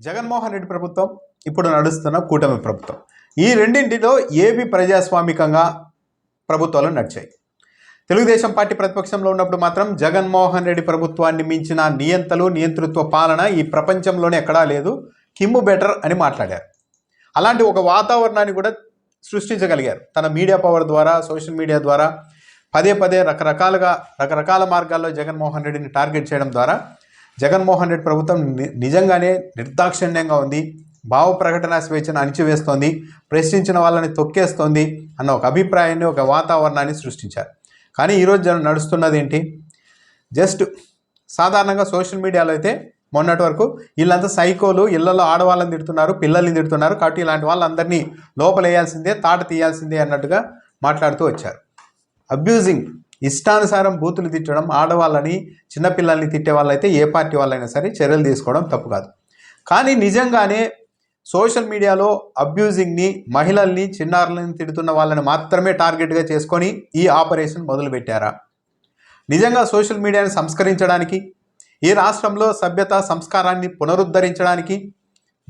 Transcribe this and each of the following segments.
జగన్మోహన్ రెడ్డి ప్రభుత్వం ఇప్పుడు నడుస్తున్న కూటమి ప్రభుత్వం. ఈ రెండింటిలో ఏవి ప్రజాస్వామికంగా ప్రభుత్వాలు నడిచాయి. తెలుగుదేశం పార్టీ ప్రతిపక్షంలో ఉన్నప్పుడు మాత్రం జగన్మోహన్ రెడ్డి ప్రభుత్వాన్ని మించిన నియంతలు నియంతృత్వ పాలన ఈ ప్రపంచంలోనే ఎక్కడా లేదు. కిమ్ము బెటర్ అని మాట్లాడారు. అలాంటి ఒక వాతావరణాన్ని కూడా సృష్టించగలిగారు. తన మీడియా పవర్ ద్వారా సోషల్ మీడియా ద్వారా పదే పదే రకరకాలుగా రకరకాల మార్గాల్లో జగన్మోహన్ రెడ్డిని టార్గెట్ చేయడం ద్వారా జగన్మోహన్ రెడ్డి ప్రభుత్వం ని- నిజంగానే నిర్దాక్షిణ్యంగా ఉంది. భావ ప్రకటన స్వేచ్ఛను అణిచివేస్తోంది. ప్రశ్నించిన వాళ్ళని తొక్కేస్తోంది అన్న ఒక అభిప్రాయాన్ని ఒక వాతావరణాన్ని సృష్టించారు. కానీ ఈరోజు జన- నడుస్తున్నది ఏంటి? జస్ట్ సాధారణంగా సోషల్ మీడియాలో అయితే మొన్నటి వరకు వీళ్ళంతా సైకోలు ఇళ్ళలో ఆడవాళ్ళని తిడుతున్నారు పిల్లల్ని తిడుతున్నారు. కాబట్టి ఇలాంటి వాళ్ళందరినీ లోపల వేయాల్సిందే తాట తీయాల్సిందే అన్నట్టుగా మాట్లాడుతూ వచ్చారు. అబ్యూజింగ్ ఇష్టానుసారం బూతులు తిట్టడం ఆడవాళ్ళని చిన్నపిల్లల్ని తిట్టే వాళ్ళైతే ఏ పార్టీ వాళ్ళైనా సరే చర్యలు తీసుకోవడం తప్పు కాదు. కానీ నిజంగానే సోషల్ మీడియాలో అబ్యూజింగ్ని మహిళల్ని చిన్నారులని తిడుతున్న వాళ్ళని మాత్రమే టార్గెట్గా చేసుకొని ఈ ఆపరేషన్ మొదలుపెట్టారా? నిజంగా సోషల్ మీడియాని సంస్కరించడానికి ఈ రాష్ట్రంలో సభ్యత సంస్కారాన్ని పునరుద్ధరించడానికి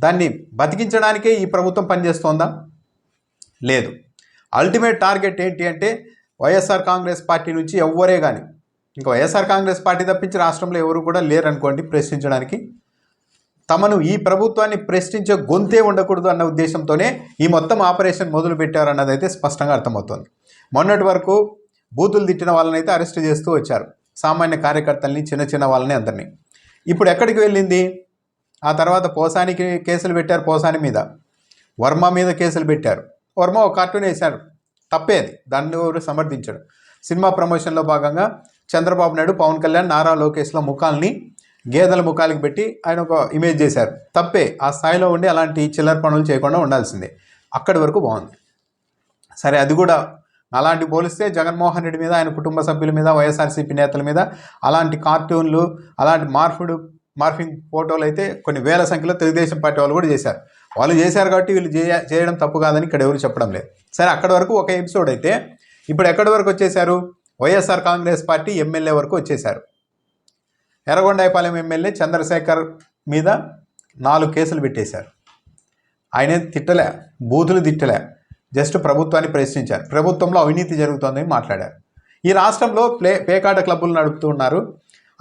దాన్ని బతికించడానికే ఈ ప్రభుత్వం పనిచేస్తోందా? లేదు. అల్టిమేట్ టార్గెట్ ఏంటి అంటే వైఎస్ఆర్ కాంగ్రెస్ పార్టీ నుంచి ఎవ్వరే కానీ ఇంకా వైఎస్ఆర్ కాంగ్రెస్ పార్టీ తప్పించి రాష్ట్రంలో ఎవరు కూడా లేరనుకోండి ప్రశ్నించడానికి తమను ఈ ప్రభుత్వాన్ని ప్రశ్నించే గొంతే ఉండకూడదు అన్న ఉద్దేశంతోనే ఈ మొత్తం ఆపరేషన్ మొదలు పెట్టారన్నది అయితే స్పష్టంగా అర్థమవుతోంది. మొన్నటి వరకు బూతులు తిట్టిన వాళ్ళని అయితే అరెస్ట్ చేస్తూ వచ్చారు. సామాన్య కార్యకర్తల్ని చిన్న చిన్న వాళ్ళని అందరినీ. ఇప్పుడు ఎక్కడికి వెళ్ళింది? ఆ తర్వాత పోసానికి కేసులు పెట్టారు పోసాని మీద. వర్మ మీద కేసులు పెట్టారు. వర్మ ఒక కార్టూన్ వేశారు. తప్పే అది. దాన్ని ఎవరు సమర్థించడం సినిమా ప్రమోషన్లో భాగంగా చంద్రబాబు నాయుడు పవన్ కళ్యాణ్ నారా లోకేష్ల ముఖాల్ని గేదెల ముఖాలకి పెట్టి ఆయన ఒక ఇమేజ్ చేశారు. తప్పే. ఆ స్థాయిలో ఉండి అలాంటి చిల్లర పనులు చేయకుండా ఉండాల్సిందే. అక్కడి వరకు బాగుంది. సరే అది కూడా అలాంటి పోలిస్తే జగన్మోహన్ రెడ్డి మీద ఆయన కుటుంబ సభ్యుల మీద వైఎస్ఆర్సీపీ నేతల మీద అలాంటి కార్టూన్లు అలాంటి మార్ఫుడు మార్ఫింగ్ ఫోటోలు అయితే కొన్ని వేల సంఖ్యలో తెలుగుదేశం పార్టీ వాళ్ళు కూడా చేశారు. వాళ్ళు చేశారు కాబట్టి వీళ్ళు చేయడం తప్పు కాదని ఇక్కడ ఎవరు చెప్పడం లేదు. సరే అక్కడి వరకు ఒక ఎపిసోడ్ అయితే ఇప్పుడు ఎక్కడి వరకు వచ్చేసారు వైఎస్ఆర్ కాంగ్రెస్ పార్టీ ఎమ్మెల్యే వరకు వచ్చేసారు ఎర్రగొండాయపాలెం ఎమ్మెల్యే చంద్రశేఖర్ మీద నాలుగు కేసులు పెట్టేశారు. ఆయన తిట్టలే బూతులు తిట్టలే జస్ట్ ప్రభుత్వాన్ని ప్రశ్నించారు. ప్రభుత్వంలో అవినీతి జరుగుతోందని మాట్లాడారు. ఈ రాష్ట్రంలో ప్లే పేకాట క్లబ్బులు నడుపుతూ ఉన్నారు.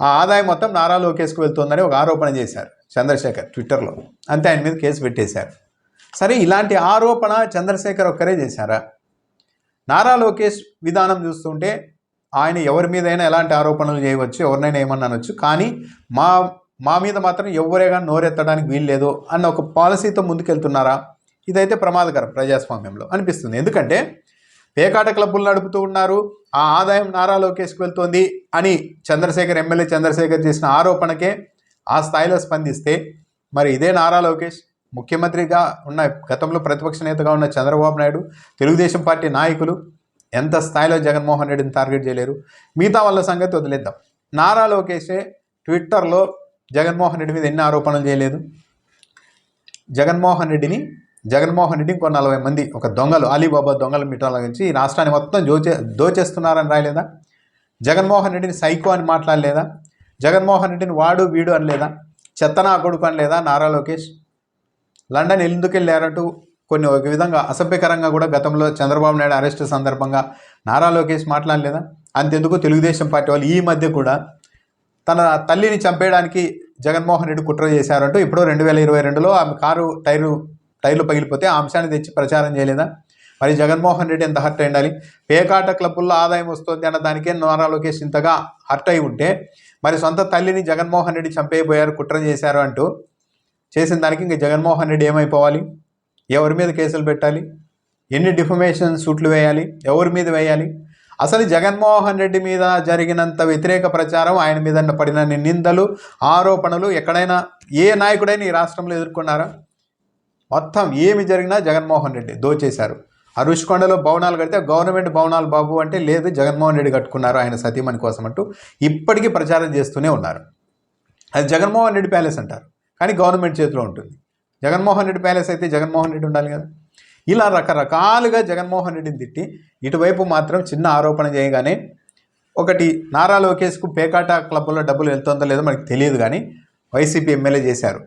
ఆ ఆదాయం మొత్తం నారా లోకేష్కు వెళ్తుందని ఒక ఆరోపణ చేశారు. చంద్రశేఖర్ ట్విట్టర్లో. అంతే ఆయన మీద కేసు పెట్టేశారు. సరే ఇలాంటి ఆరోపణ చంద్రశేఖర్ ఒక్కరే చేశారా? నారా లోకేష్ విధానం చూస్తుంటే ఆయన ఎవరి మీదైనా ఎలాంటి ఆరోపణలు చేయవచ్చు ఎవరినైనా ఏమన్నా అనొచ్చు కానీ మా మా మీద మాత్రం ఎవరే కానీ నోరెత్తడానికి వీల్లేదు అన్న ఒక పాలసీతో ముందుకెళ్తున్నారా? ఇదైతే ప్రమాదకరం ప్రజాస్వామ్యంలో అనిపిస్తుంది. ఎందుకంటే పేకాట క్లబ్బులు నడుపుతూ ఉన్నారు ఆ ఆదాయం నారా లోకేష్కి వెళ్తోంది అని చంద్రశేఖర్ ఎమ్మెల్యే చంద్రశేఖర్ చేసిన ఆరోపణకే ఆ స్థాయిలో స్పందిస్తే మరి ఇదే నారా లోకేష్ ముఖ్యమంత్రిగా ఉన్న గతంలో ప్రతిపక్ష నేతగా ఉన్న చంద్రబాబు నాయుడు తెలుగుదేశం పార్టీ నాయకులు ఎంత స్థాయిలో జగన్మోహన్ రెడ్డిని టార్గెట్ చేయలేరు. మిగతా వాళ్ళ సంగతి వదిలేద్దాం. నారా లోకేషే ట్విట్టర్లో జగన్మోహన్ రెడ్డి మీద ఎన్ని ఆరోపణలు చేయలేదు. జగన్మోహన్ రెడ్డిని జగన్మోహన్ రెడ్డి ఇంకో నలభై మంది ఒక దొంగలు అలీబాబా దొంగల మిఠాల గురించి ఈ రాష్ట్రాన్ని మొత్తం దోచే దోచేస్తున్నారని రాయలేదా? జగన్మోహన్ రెడ్డిని సైకో అని మాట్లాడలేదా? జగన్మోహన్ రెడ్డిని వాడు వీడు అనలేదా? చెత్తనా కొడుకు అనలేదా? నారా లోకేష్? లండన్ ఎందుకు వెళ్ళారంటూ కొన్ని ఒక విధంగా అసభ్యకరంగా కూడా గతంలో చంద్రబాబు నాయుడు అరెస్ట్ సందర్భంగా నారా లోకేష్ మాట్లాడలేదా? అంతెందుకు తెలుగుదేశం పార్టీ వాళ్ళు ఈ మధ్య కూడా తన తల్లిని చంపేయడానికి జగన్మోహన్ రెడ్డి కుట్ర చేశారంటూ ఇప్పుడు రెండు వేల ఇరవై రెండులో ఆమె కారు టైరు టైర్లు పగిలిపోతే ఆ అంశాన్ని తెచ్చి ప్రచారం చేయలేదా? మరి జగన్మోహన్ రెడ్డి ఎంత హర్ట్ అయి పేకాట క్లబ్బుల్లో ఆదాయం వస్తుంది అన్న దానికే నారా లోకేష్ ఇంతగా హర్ట్ అయి ఉంటే మరి సొంత తల్లిని జగన్మోహన్ రెడ్డి చంపేయబోయారు కుట్ర చేశారు అంటూ చేసిన దానికి ఇంక జగన్మోహన్ రెడ్డి ఏమైపోవాలి? ఎవరి మీద కేసులు పెట్టాలి? ఎన్ని డిఫమేషన్ సూట్లు వేయాలి? ఎవరి మీద వేయాలి? అసలు జగన్మోహన్ రెడ్డి మీద జరిగినంత వ్యతిరేక ప్రచారం ఆయన మీద పడిన నిందలు ఆరోపణలు ఎక్కడైనా ఏ నాయకుడైనా ఈ రాష్ట్రంలో ఎదుర్కొన్నారా? మొత్తం ఏమి జరిగినా జగన్మోహన్ రెడ్డి దోచేశారు. ఆ రుషికొండలో భవనాలు కడితే గవర్నమెంట్ భవనాలు బాబు అంటే లేదు జగన్మోహన్ రెడ్డి కట్టుకున్నారు ఆయన సతీమణి కోసం అంటూ ఇప్పటికీ ప్రచారం చేస్తూనే ఉన్నారు. అది జగన్మోహన్ రెడ్డి ప్యాలెస్ అంటారు కానీ గవర్నమెంట్ చేతిలో ఉంటుంది. జగన్మోహన్ రెడ్డి ప్యాలెస్ అయితే జగన్మోహన్ రెడ్డి ఉండాలి కదా. ఇలా రకరకాలుగా జగన్మోహన్ రెడ్డిని తిట్టి ఇటువైపు మాత్రం చిన్న ఆరోపణ చేయగానే ఒకటి నారా లోకేష్కు పేకాట క్లబ్లో డబ్బులు వెళ్తుందో లేదో మనకు తెలియదు కానీ వైసీపీ ఎమ్మెల్యే చేశారు.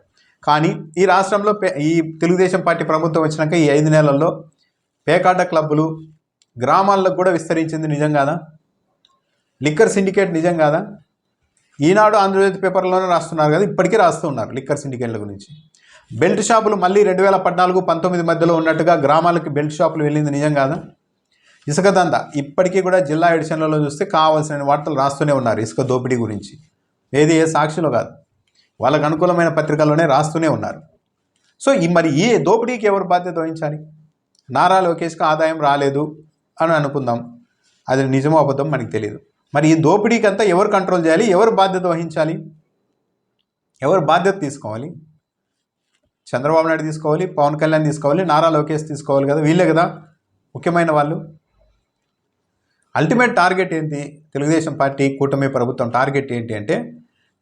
కానీ ఈ రాష్ట్రంలో ఈ తెలుగుదేశం పార్టీ ప్రభుత్వం వచ్చినాక ఈ ఐదు నెలల్లో పేకాట క్లబ్బులు గ్రామాల్లో కూడా విస్తరించింది నిజం కాదా? లిక్కర్ సిండికేట్ నిజం కాదా? ఈనాడు ఆంధ్రజ్యోతి పేపర్లోనే రాస్తున్నారు కదా ఇప్పటికీ రాస్తూ ఉన్నారు లిక్కర్ సిండికేట్ల గురించి. బెల్ట్ షాపులు మళ్ళీ రెండు వేల పద్నాలుగు పంతొమ్మిది మధ్యలో ఉన్నట్టుగా గ్రామాలకి బెల్ట్ షాపులు వెళ్ళింది నిజం కాదా? ఇసుక దంద ఇప్పటికీ కూడా జిల్లా ఎడిషన్లలో చూస్తే కావాల్సిన వార్తలు రాస్తూనే ఉన్నారు ఇసుక దోపిడీ గురించి. ఏది ఏ సాక్షిలో కాదు. వాళ్ళకు అనుకూలమైన పత్రికల్లోనే రాస్తూనే ఉన్నారు. సో ఈ మరి ఈ దోపిడీకి ఎవరు బాధ్యత వహించాలి? నారా లోకేష్కి ఆదాయం రాలేదు అని అనుకుందాం. అది నిజమో అబద్ధం మనకి తెలియదు మరి ఈ దోపిడీకి అంతా ఎవరు కంట్రోల్ చేయాలి? ఎవరు బాధ్యత వహించాలి? ఎవరు బాధ్యత తీసుకోవాలి? చంద్రబాబు నాయుడు తీసుకోవాలి పవన్ కళ్యాణ్ తీసుకోవాలి నారా లోకేష్ తీసుకోవాలి కదా? వీళ్ళే కదా ముఖ్యమైన వాళ్ళు. అల్టిమేట్ టార్గెట్ ఏంటి? తెలుగుదేశం పార్టీ కూటమి ప్రభుత్వం టార్గెట్ ఏంటి అంటే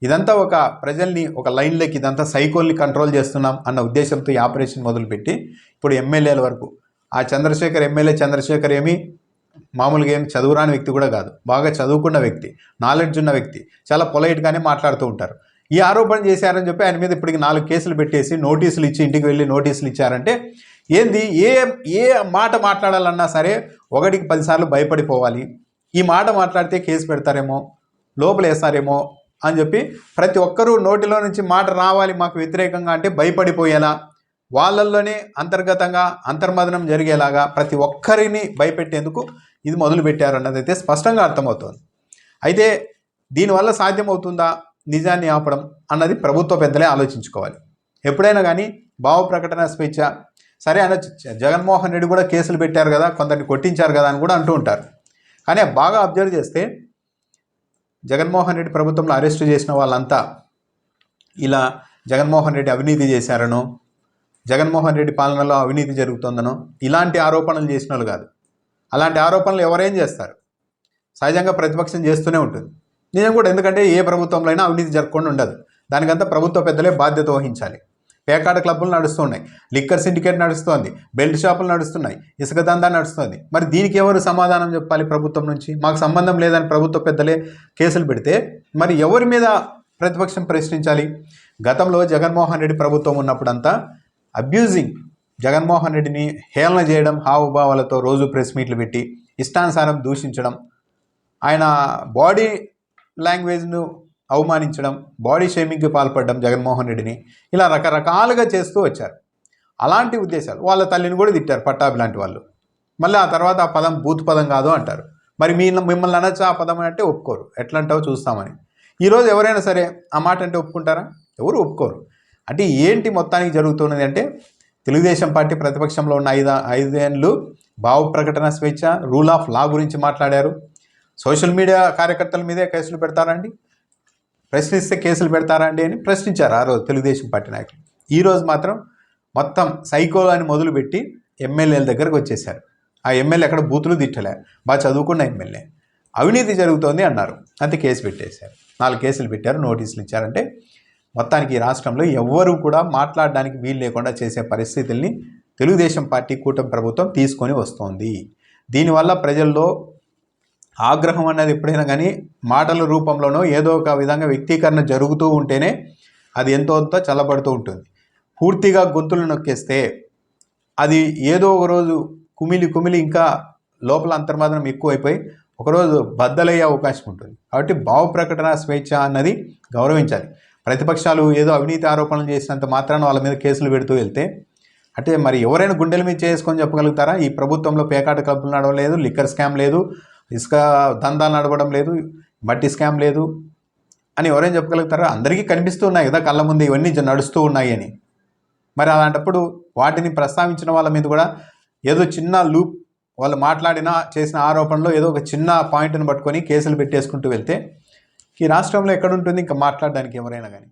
ఇదంతా ఒక ప్రజల్ని ఒక లైన్లోకి ఇదంతా సైకోల్ని కంట్రోల్ చేస్తున్నాం అన్న ఉద్దేశంతో ఈ ఆపరేషన్ మొదలుపెట్టి ఇప్పుడు ఎమ్మెల్యేల వరకు ఆ చంద్రశేఖర్ ఎమ్మెల్యే చంద్రశేఖర్ ఏమి మామూలుగా ఏం చదువురాని వ్యక్తి కూడా కాదు. బాగా చదువుకున్న వ్యక్తి నాలెడ్జ్ ఉన్న వ్యక్తి. చాలా పొలైట్గానే మాట్లాడుతూ ఉంటారు. ఈ ఆరోపణ చేశారని చెప్పి ఆయన మీద ఇప్పటికి నాలుగు కేసులు పెట్టేసి నోటీసులు ఇచ్చి ఇంటికి వెళ్ళి నోటీసులు ఇచ్చారంటే ఏంది? ఏ ఏ మాట మాట్లాడాలన్నా సరే ఒకటికి పదిసార్లు భయపడిపోవాలి. ఈ మాట మాట్లాడితే కేసు పెడతారేమో లోపల వేస్తారేమో అని చెప్పి ప్రతి ఒక్కరూ నోటిలో నుంచి మాట రావాలి మాకు వ్యతిరేకంగా అంటే భయపడిపోయేలా వాళ్ళల్లోనే అంతర్గతంగా అంతర్మదనం జరిగేలాగా ప్రతి ఒక్కరిని భయపెట్టేందుకు ఇది మొదలు పెట్టారు అయితే స్పష్టంగా అర్థమవుతోంది. అయితే దీనివల్ల సాధ్యమవుతుందా? నిజాన్ని ఆపడం అన్నది ప్రభుత్వ పెద్దలే ఆలోచించుకోవాలి. ఎప్పుడైనా కానీ భావ ప్రకటన స్వేచ్ఛ సరే అనొచ్చు జగన్మోహన్ రెడ్డి కూడా కేసులు పెట్టారు కదా కొందరిని కొట్టించారు కదా అని కూడా అంటూ ఉంటారు. కానీ బాగా అబ్జర్వ్ చేస్తే జగన్మోహన్ రెడ్డి ప్రభుత్వంలో అరెస్టు చేసిన వాళ్ళంతా ఇలా జగన్మోహన్ రెడ్డి అవినీతి చేశారనో జగన్మోహన్ రెడ్డి పాలనలో అవినీతి జరుగుతుందనో ఇలాంటి ఆరోపణలు చేసిన వాళ్ళు కాదు. అలాంటి ఆరోపణలు ఎవరేం చేస్తారు? సహజంగా ప్రతిపక్షం చేస్తూనే ఉంటుంది. నిజం కూడా ఎందుకంటే ఏ ప్రభుత్వంలో అయినా అవినీతి జరగకుండా ఉండదు. దానికంతా ప్రభుత్వ పెద్దలే బాధ్యత వహించాలి. పేకాట క్లబ్బులు నడుస్తున్నాయి లిక్కర్ సిండికేట్ నడుస్తోంది. బెల్ట్ షాపులు నడుస్తున్నాయి. ఇసుక దందా నడుస్తుంది. మరి దీనికి ఎవరు సమాధానం చెప్పాలి ప్రభుత్వం నుంచి? మాకు సంబంధం లేదని ప్రభుత్వ పెద్దలే కేసులు పెడితే మరి ఎవరి మీద ప్రతిపక్షం ప్రశ్నించాలి? గతంలో జగన్మోహన్ రెడ్డి ప్రభుత్వం ఉన్నప్పుడంతా అబ్యూజింగ్ జగన్మోహన్ రెడ్డిని హేళన చేయడం హావభావాలతో రోజు ప్రెస్ మీట్లు పెట్టి ఇష్టానుసారం దూషించడం ఆయన బాడీ లాంగ్వేజ్ను అవమానించడం బాడీ షేమింగ్కి పాల్పడడం జగన్మోహన్ రెడ్డిని ఇలా రకరకాలుగా చేస్తూ వచ్చారు. అలాంటి ఉద్దేశాలు వాళ్ళ తల్లిని కూడా తిట్టారు పట్టాభి లాంటి వాళ్ళు. మళ్ళీ ఆ తర్వాత ఆ పదం బూత్ పదం కాదు అంటారు. మరి మీ మిమ్మల్ని అనొచ్చు ఆ పదం అంటే ఒప్పుకోరు. ఎట్లాంటావో చూస్తామని. ఈరోజు ఎవరైనా సరే ఆ మాట అంటే ఒప్పుకుంటారా? ఎవరు ఒప్పుకోరు. అంటే ఏంటి మొత్తానికి జరుగుతున్నది అంటే తెలుగుదేశం పార్టీ ప్రతిపక్షంలో ఉన్న ఐదు ఐదేళ్ళు భావ ప్రకటన స్వేచ్ఛ రూల్ ఆఫ్ లా గురించి మాట్లాడారు. సోషల్ మీడియా కార్యకర్తల మీదే కేసులు పెడతారండి. ప్రశ్నిస్తే కేసులు పెడతారండి అని ప్రశ్నించారు ఆ రోజు తెలుగుదేశం పార్టీ నాయకులు. ఈరోజు మాత్రం మొత్తం సైకోలు అని మొదలుపెట్టి ఎమ్మెల్యేల దగ్గరకు వచ్చేసారు ఆ ఎమ్మెల్యే ఎక్కడ బూతులు తిట్టలే. బాగా చదువుకున్న ఎమ్మెల్యే. అవినీతి జరుగుతోంది అన్నారు. అంతే కేసు పెట్టేశారు. నాలుగు కేసులు పెట్టారు నోటీసులు ఇచ్చారంటే మొత్తానికి ఈ రాష్ట్రంలో ఎవ్వరూ కూడా మాట్లాడడానికి వీలు లేకుండా చేసే పరిస్థితుల్ని తెలుగుదేశం పార్టీ కూటమి ప్రభుత్వం తీసుకొని వస్తోంది. దీనివల్ల ప్రజల్లో ఆగ్రహం అన్నది ఎప్పుడైనా కానీ మాటల రూపంలోనో ఏదో ఒక విధంగా వ్యక్తీకరణ జరుగుతూ ఉంటేనే అది ఎంతో అంత చల్లబడుతూ ఉంటుంది. పూర్తిగా గొంతులు నొక్కేస్తే అది ఏదో ఒక రోజు కుమిలి కుమిలి ఇంకా లోపల అంతర్మాదనం ఎక్కువైపోయి ఒకరోజు బద్దలయ్యే అవకాశం ఉంటుంది. కాబట్టి భావ ప్రకటన స్వేచ్ఛ అన్నది గౌరవించాలి. ప్రతిపక్షాలు ఏదో అవినీతి ఆరోపణలు చేసినంత మాత్రాన వాళ్ళ మీద కేసులు పెడుతూ వెళ్తే అంటే మరి ఎవరైనా గుండెల మీద చేసుకొని చెప్పగలుగుతారా? ఈ ప్రభుత్వంలో పేకాట క్లబ్లు లేదు లిక్కర్ స్కామ్ లేదు ఇసుక దందాలు నడవడం లేదు మట్టి స్కామ్ లేదు అని ఎవరైనా చెప్పగలుగుతారా? అందరికీ కనిపిస్తూ ఉన్నాయి కదా కళ్ళ ముందు ఇవన్నీ నడుస్తూ ఉన్నాయి అని. మరి అలాంటప్పుడు వాటిని ప్రస్తావించిన వాళ్ళ మీద కూడా ఏదో చిన్న లూప్ వాళ్ళు మాట్లాడిన చేసిన ఆరోపణలో ఏదో ఒక చిన్న పాయింట్ని పట్టుకొని కేసులు పెట్టేసుకుంటూ వెళ్తే ఈ రాష్ట్రంలో ఎక్కడుంటుంది ఇంకా మాట్లాడడానికి ఎవరైనా కానీ.